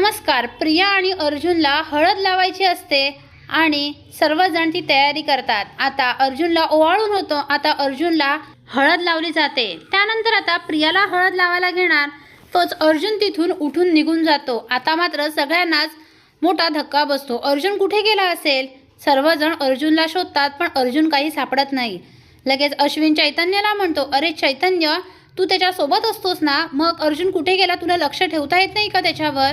नमस्कार प्रिया आणि अर्जुनला हळद लावायची असते आणि सर्वजण ती तयारी करतात. आता अर्जुनला ओवाळून होतो. आता अर्जुनला हळद लावली जाते. त्यानंतर आता प्रियाला हळद लावायला घेणार. तोच अर्जुन तिथून उठून निघून जातो. आता मात्र सगळ्यांनाच मोठा धक्का बसतो. अर्जुन कुठे गेला असेल? सर्वजण अर्जुनला शोधतात पण अर्जुन काही सापडत नाही. लगेच अश्विन चैतन्याला म्हणतो अरे चैतन्य तू त्याच्यासोबत असतोस ना? मग अर्जुन कुठे गेला? तुला लक्ष ठेवता येत नाही का त्याच्यावर?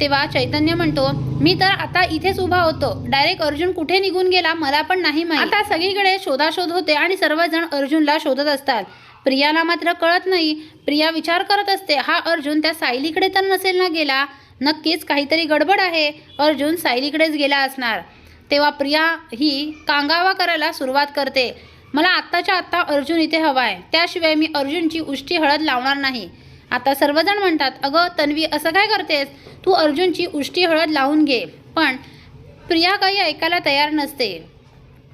तेव्हा चैतन्य म्हणतो मी तर आता इथेच उभा होतो. डायरेक्ट अर्जुन कुठे निघून गेला मला पण नाही माहिती. आता सगळीकडे शोधाशोध होते आणि सर्वजण अर्जुनला शोधत असतात. प्रियाला मात्र कळत नाही. प्रिया विचार करत असते हा अर्जुन त्या सायलीकडे तर नसेल ना गेला? नक्कीच काहीतरी गडबड आहे. अर्जुन सायलीकडेच गेला असणार. तेव्हा प्रिया ही कांगावा करायला सुरुवात करते. मला आत्ताच्या आत्ता अर्जुन इथे हवा आहे त्याशिवाय मी अर्जुनची उष्टी हळद लावणार नाही. आता सर्वजण म्हणतात अगं तन्वी असं काय करतेस? तू अर्जुनची उष्टी हळद लावून घे. पण प्रिया काही ऐकायला तयार नसते.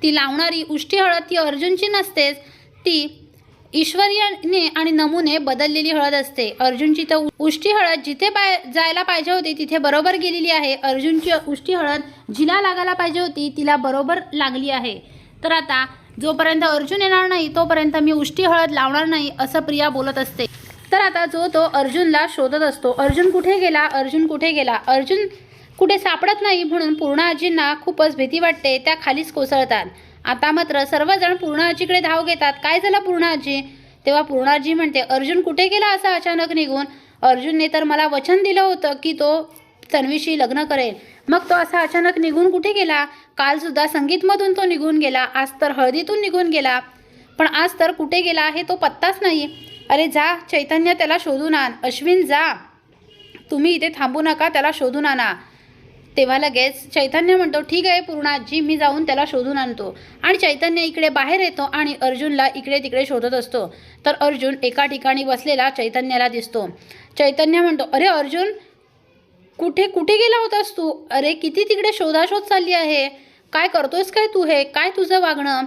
ती लावणारी उष्टी हळद ती अर्जुनची नसतेच ती ईश्वर्याने आणि नमुने बदललेली हळद असते. अर्जुनची तर उ- उष्टी हळद जिथे पाय जायला पाहिजे होती तिथे बरोबर गेलेली आहे. अर्जुनची उष्टी हळद जिला लागायला पाहिजे होती तिला बरोबर लागली आहे. तर आता जोपर्यंत अर्जुन येणार नाही तोपर्यंत मी उष्टी हळद लावणार नाही असं प्रिया बोलत असते. तर आता जो तो अर्जुनला शोधत असतो अर्जुन कुठे गेला? अर्जुन कुठे गेला? अर्जुन कुठे सापडत नाही? म्हणून पूर्णाजींना खूपच भीती वाटते त्या खालीच कोसळतात. आता मात्र सर्वजण पूर्ण आजीकडे धाव घेतात. काय झालं पूर्ण आजी तेव्हा पूर्णाजी म्हणते अर्जुन कुठे गेला? असा अचानक निघून अर्जुनने तर मला वचन दिलं होतं की तो तन्वीशी लग्न करेल. मग तो असा अचानक निघून कुठे गेला? कालसुद्धा संगीतमधून तो निघून गेला. आज तर हळदीतून निघून गेला. पण आज तर कुठे गेला हे तो पत्ताच नाही. अरे जा चैतन्य त्याला शोधून आण. अश्विन जा. तुम्ही इथे थांबू नका त्याला शोधून आणा. तेव्हा लगेच चैतन्य म्हणतो ठीक आहे पूर्णाजी मी जाऊन त्याला शोधून आणतो. आणि चैतन्य इकडे बाहेर येतो आणि अर्जुनला इकडे तिकडे शोधत असतो. तर अर्जुन एका ठिकाणी बसलेला चैतन्याला दिसतो. चैतन्य म्हणतो अरे अर्जुन कुठे कुठे गेला होतास तू? अरे किती तिकडे शोधाशोध चालली आहे? काय करतोयस काय तू हे? काय तुझं वागणं?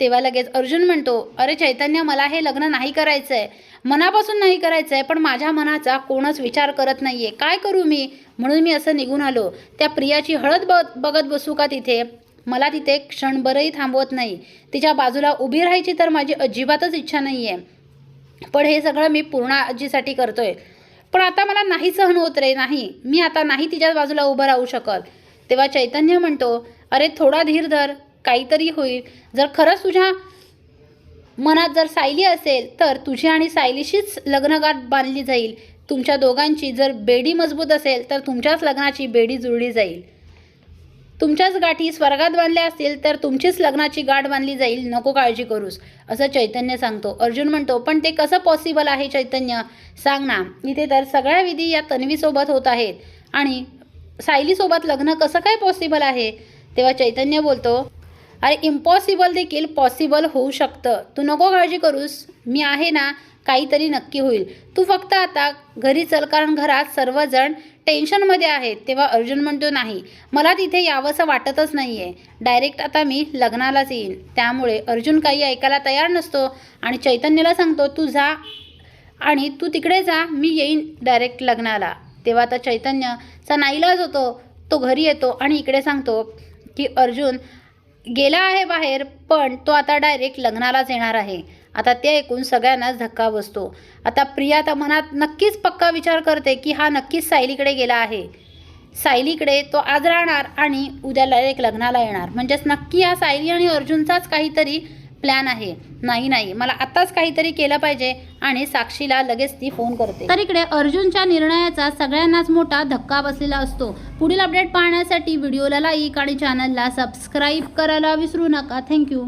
तेव्हा लगेच अर्जुन म्हणतो अरे चैतन्य मला हे लग्न नाही करायचं आहे मनापासून नाही करायचं आहे पण माझ्या मनाचा कोणच विचार करत नाही आहे काय करू मी? म्हणून मी असं निघून आलो. त्या प्रियाची हळद ब बघत बसू का तिथे? मला तिथे क्षणभरही थांबवत नाही. तिच्या बाजूला उभी राहायची तर माझी अजिबातच इच्छा नाही आहे पण हे सगळं मी पूर्ण आजीसाठी करतोय. पण आता मला नाही सहन होत रे नाही. मी आता नाही तिच्या बाजूला उभं राहू शकत. तेव्हा चैतन्य म्हणतो अरे थोडा धीर धर. काहीतरी होईल. जर खरंच तुझ्या मनात जर सायली असेल तर तुझी आणि सायलीशीच लग्नगाठ बांधली जाईल. तुमच्या दोघांची जर बेडी मजबूत असेल तर तुमच्याच लग्नाची बेडी जुळली जाईल. तुमच्याच गाठी स्वर्गात बांधल्या असतील तर तुमचीच लग्नाची गाठ बांधली जाईल. नको काळजी करूस. असं चैतन्य सांगतो. अर्जुन म्हणतो पण ते कसं पॉसिबल आहे चैतन्य? सांग ना. इथे तर सगळ्या विधी या तन्वीसोबत होत आहेत. आणि सायलीसोबत लग्न कसं काय पॉसिबल आहे? तेव्हा चैतन्य बोलतो अरे इम्पॉसिबल देखील पॉसिबल होऊ शकतं. तू नको काळजी करूस. मी आहे ना काहीतरी नक्की होईल. तू फक्त आता घरी चल कारण घरात सर्वजण टेन्शनमध्ये आहेत. तेव्हा अर्जुन म्हणतो नाही मला तिथे यावंसं वाटतच नाही आहे डायरेक्ट आता मी लग्नालाच येईन. त्यामुळे अर्जुन काही ऐकायला तयार नसतो आणि चैतन्यला सांगतो तू जा आणि तू तिकडे जा मी येईन डायरेक्ट लग्नाला. तेव्हा आता चैतन्यचा नाईलाज होतो. तो घरी येतो आणि इकडे सांगतो की अर्जुन गेला आहे बाहेर पण तो आता डायरेक्ट लग्नालाच येणार आहे. आता ते ऐकून सगळ्यांनाच धक्का बसतो. आता प्रिया तर मनात नक्कीच पक्का विचार करते की हा नक्कीच सायलीकडे गेला आहे. सायलीकडे तो आज राहणार आणि उद्या डायरेक्ट लग्नाला येणार. म्हणजेच नक्की हा सायली आणि अर्जुनचाच काहीतरी प्लॅन आहे. नाही नाही. मला आत्ताच काहीतरी केलं पाहिजे आणि साक्षीला लगेच ती फोन करते. तर इकडे अर्जुनच्या निर्णयाचा सगळ्यांनाच मोठा धक्का बसलेला असतो. पुढील अपडेट पाहण्यासाठी व्हिडिओला लाईक आणि चॅनलला सबस्क्राईब करायला विसरू नका. थँक्यू